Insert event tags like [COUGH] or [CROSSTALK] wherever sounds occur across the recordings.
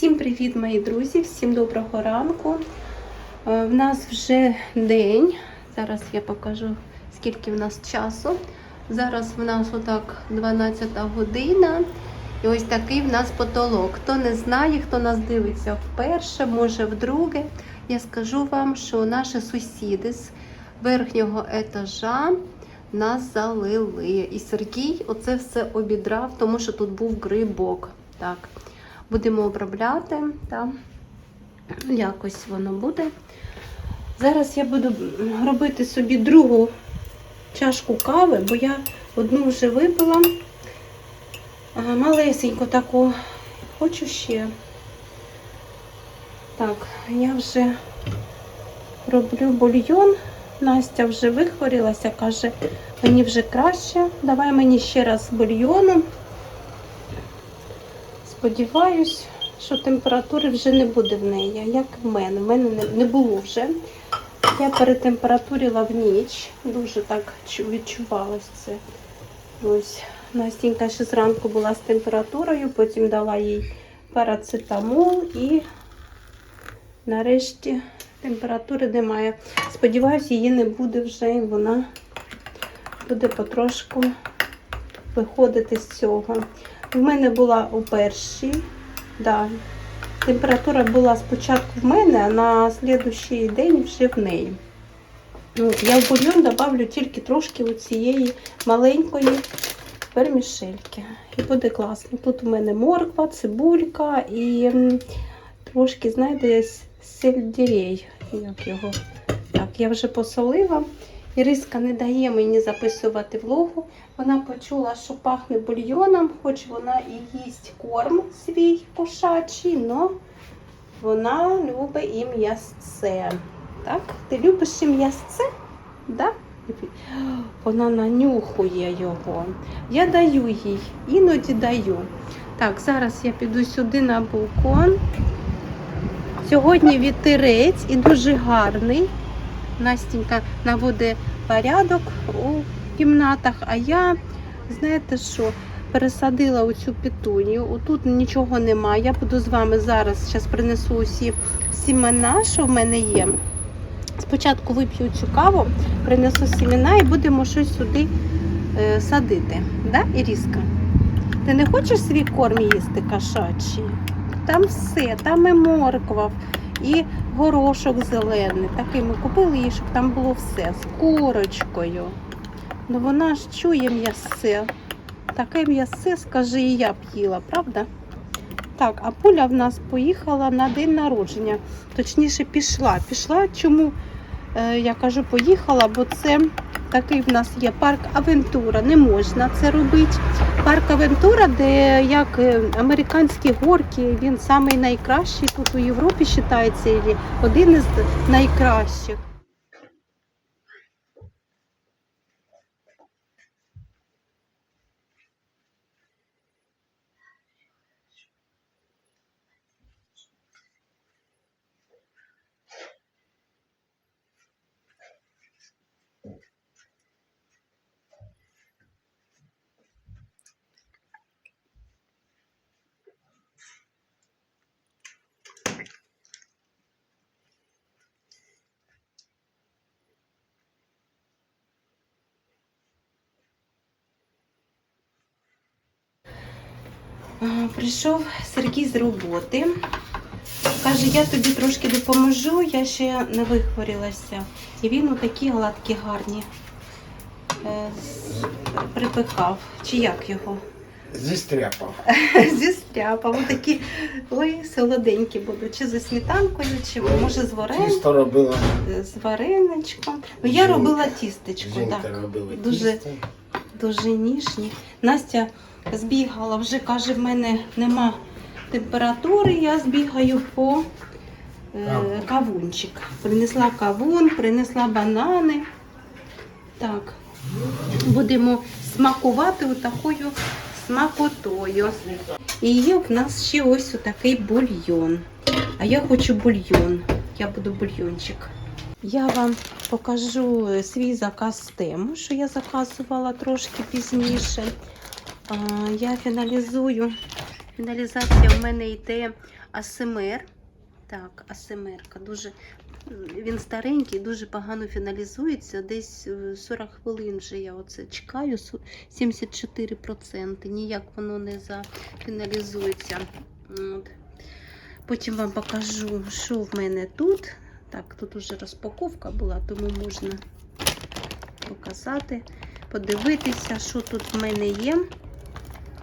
Всім привіт, мої друзі! Всім доброго ранку. Е, В нас вже день. Зараз я покажу, скільки в нас часу. Зараз в нас отак 12 година. І ось такий в нас потолок. Хто не знає, хто нас дивиться вперше, може вдруге. Я скажу вам, що наші сусіди з верхнього етажа нас залили. І Сергій оце все обідрав, тому що тут був грибок. Так будемо обробляти, та якось воно буде. Зараз я буду робити собі другу чашку кави, бо я одну вже випила. А, Малесеньку таку. Хочу ще. Так, я вже роблю бульйон. Настя вже вихворілася, каже, мені вже краще. Давай мені ще раз бульйону. Сподіваюсь, що температури вже не буде в неї, як в мене. В мене не, було вже. Я перетемпературила в ніч. Дуже так чу- відчувалось це. Ось Настінька ще зранку була з температурою, потім дала їй парацетамол і нарешті температури немає. Сподіваюсь, її не буде вже, і вона буде потрошку виходити з цього. В мене була у першій, да. температура була спочатку в мене, а на слідущий день вже в неї. Ну, я в бульйон добавлю тільки трошки цієї маленької вермішельки. І буде класно. Тут у мене морква, цибулька і трошки, знаєте, сельдерей. Як його? Так, я вже посолила. Іриска не дає мені записувати влогу. Вона почула, що пахне бульйоном, хоч вона і їсть корм свій кошачий, але вона любить і м'ясце. Так? Ти любиш і м'ясце? Да? Вона нанюхує його. Я даю їй, іноді даю. Так, зараз я піду сюди на балкон. Сьогодні вітерець і дуже гарний. Настенька наводить порядок у кімнатах, а я, знаєте що, пересадила оцю петунію. Отут нічого немає. Я буду з вами зараз зараз принесу усі сімена, що в мене є. Спочатку вип'ю цю каву, принесу сімена і будемо щось сюди е, садити. Да, Іріска? Ти не хочеш свій корм їсти кошачий? Там все, там і морква, і горошок зелений. Такий ми купили її, щоб там було все з курочкою. Ну вона ж чує м'ясе. Таке м'ясе, скажи, і я б їла, правда? Так, а Пуля в нас поїхала на день народження. Точніше, пішла. Пішла. Чому е, я кажу поїхала? Бо це такий в нас є парк Авентура. Не можна це робити. Парк Авентура, де як е, американські горки, він самий найкращий тут у Європі вважається, один із найкращих. Прийшов Сергій з роботи. Каже, я тобі трошки допоможу, я ще не вихворілася. І він отакі гладкі гарні е, припекав. Чи як його? Зістряпав. [LAUGHS] Зістряпав. Отакі ой, солоденькі будуть. Чи зі сметанкою, чи може з варен... Тісто робила. з вареничком. Ну, я робила тістечко, Жінка так. робила Дуже тісто. дуже ніжні. Настя збігала, вже каже, в мене нема температури, я збігаю по е, кавунчик. Принесла кавун, принесла банани. Так, будемо смакувати отакою смакотою. І є в нас ще ось отакий бульйон. А я хочу бульйон. Я буду бульйончик. Я вам покажу е, свій заказ тему, що я заказувала трошки пізніше. Я фіналізую. Фіналізація в мене йде АСМР. Так, АСМР. Дуже він старенький, дуже погано фіналізується. Десь е, 40 хвилин вже я оце чекаю. 74%. Ніяк воно не зафіналізується. От. Потім вам покажу, що в мене тут. Так, тут уже розпаковка була, тому можна показати, подивитися, що тут в мене є.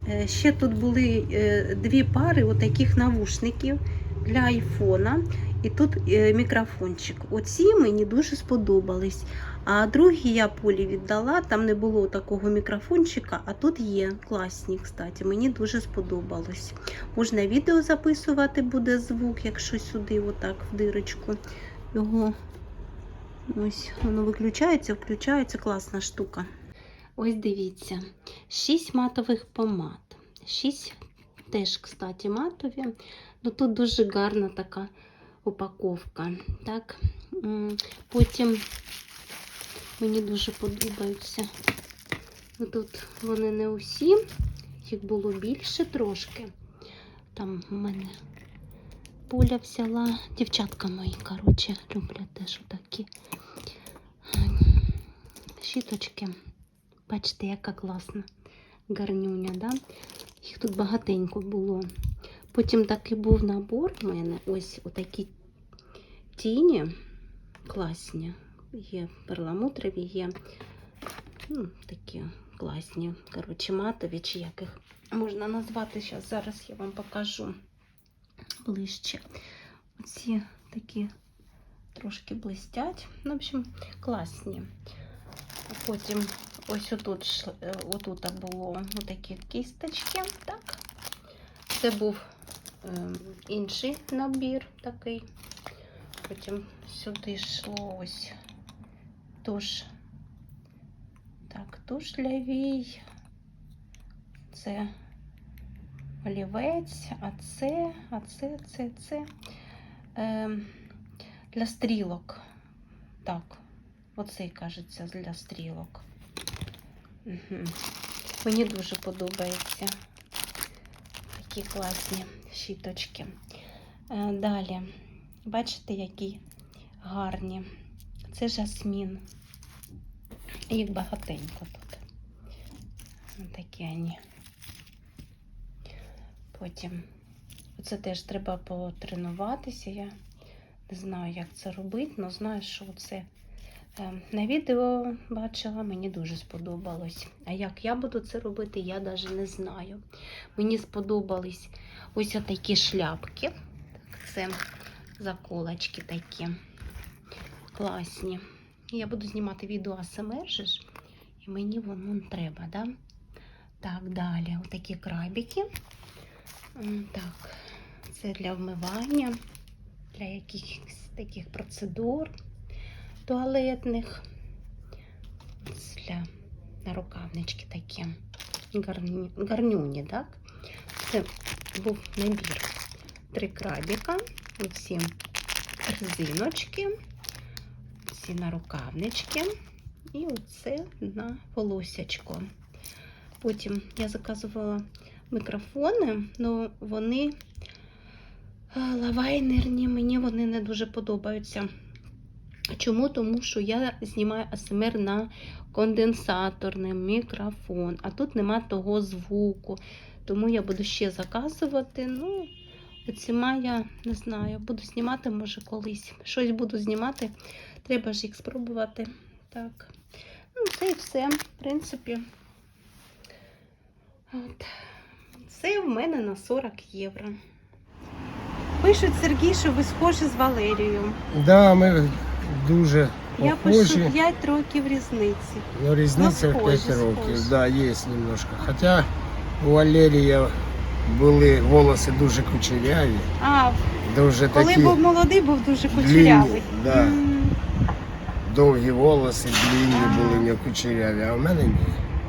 Е, Ще тут були е, дві пари отаких навушників для айфона. І тут е, мікрофончик. Оці мені дуже сподобались. А другі я полі віддала, там не було такого мікрофончика, а тут є класні, кстати. Мені дуже сподобалось. Можна відео записувати буде звук, якщо сюди, отак, в дирочку. Його ось воно виключається, включається класна штука. Ось дивіться, 6 матових помад. 6 теж, кстати, матові. Ну тут дуже гарна така упаковка. Так. Потім мені дуже подобаються. Ну, Тут вони не усі, їх було більше трошки. Там в мене Поля взяла. Дівчатка мої, коротше, люблять теж такі щіточки. Бачите, яка класна гарнюня, да? Їх тут багатенько було. Потім такий був набор в мене. Ось отакі тіні класні. Є перламутрові, є ну, такі класні, коротше, матові, чи як їх можна назвати. Зараз, зараз я вам покажу ближче. Оці такі трошки блистять. Ну, в общем, класні. Потім ось отут, е, отут було такі кісточки. Так. Це був е, інший набір такий. Потім сюди йшло ось туш. Так, туш для вій. Це олівець, а це, а це, це, це е, для стрілок. Так, оцей кажеться для стрілок. Угу. Мені дуже подобається. Такі класні щіточки. Е, далі, бачите, які гарні. Це жасмін. Їх багатенько тут. Такі вони. Потім це теж треба потренуватися. Я не знаю, як це робити, але знаю, що це на відео бачила, мені дуже сподобалось. А як я буду це робити, я навіть не знаю. Мені сподобались ось такі шляпки. Це заколочки такі класні. Я буду знімати відео АСМР, і мені воно треба, да? Так, далі, отакі крабики. Так, це для вмивання, для якихось таких процедур туалетних. Для нарукавнички такі. Гарні, гарнюні, так? Це був набір. Три крабіка, оці резиночки, ці нарукавнички і оце на волосячко. Потім я заказувала мікрофони, але вони лавайнерні, мені вони не дуже подобаються. Чому? Тому що я знімаю АСМР на конденсаторний мікрофон, а тут нема того звуку. Тому я буду ще заказувати. Ну, оціма я не знаю, буду знімати, може, колись. Щось буду знімати, треба ж їх спробувати. Так. Ну, це і все, в принципі. От. Це в мене на 40 євро. Пишуть Сергій, що ви схожі з Валерією. Да, ми дуже Я похожі. пишу 5 років різниці. Но різниця Ну, в 5 схожі, років. схожі. Да, є немножко. Хоча у Валерія були волоси дуже кучеряві, А, дуже коли такі був молодий, був дуже кучерявий. да. М, довгі волоси, длинні А. були не кучеряві, а в мене ні.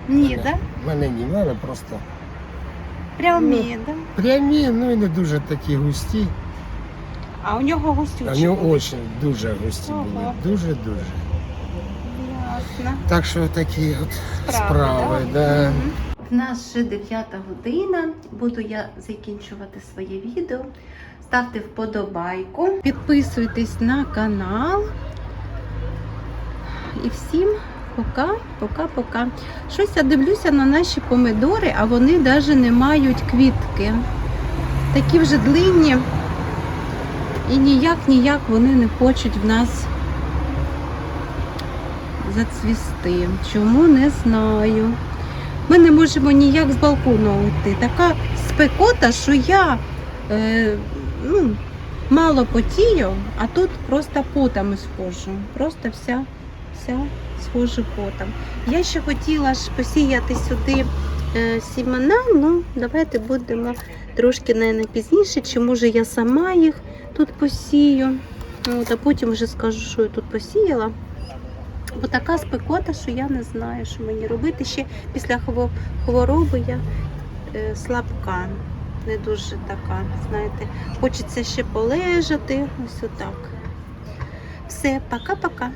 Ні, да? В мене ні, в мене просто Прямі, да? прямі, ну і не дуже такі густі. А у нього А в густючі. нього очі дуже густі Ого. були. Дуже-дуже. Ясно. Так що такі от Справи, справи. Да. Мгм. В нас вже 9 година. Буду я закінчувати своє відео. ставте вподобайку, підписуйтесь на канал. І всім пока, пока, пока. Щось я дивлюся на наші помидори, а вони навіть не мають квітки. Такі вже длинні. І ніяк ніяк вони не хочуть в нас зацвісти. Чому не знаю. Ми не можемо ніяк з балкону уйти. Така спекота, що я е, ну, мало потію, а тут просто потом схожу. Просто вся, вся схожа потом. Я ще хотіла ж посіяти сюди е, сімена, ну давайте будемо трошки наверное, пізніше, чи може я сама їх тут посію. От, а потім вже скажу, що я тут посіяла. Бо така спекота, що я не знаю, що мені робити. Ще після хвороби я е, слабка, не дуже така, знаєте. Хочеться ще полежати. Ось отак. Все, пока-пока.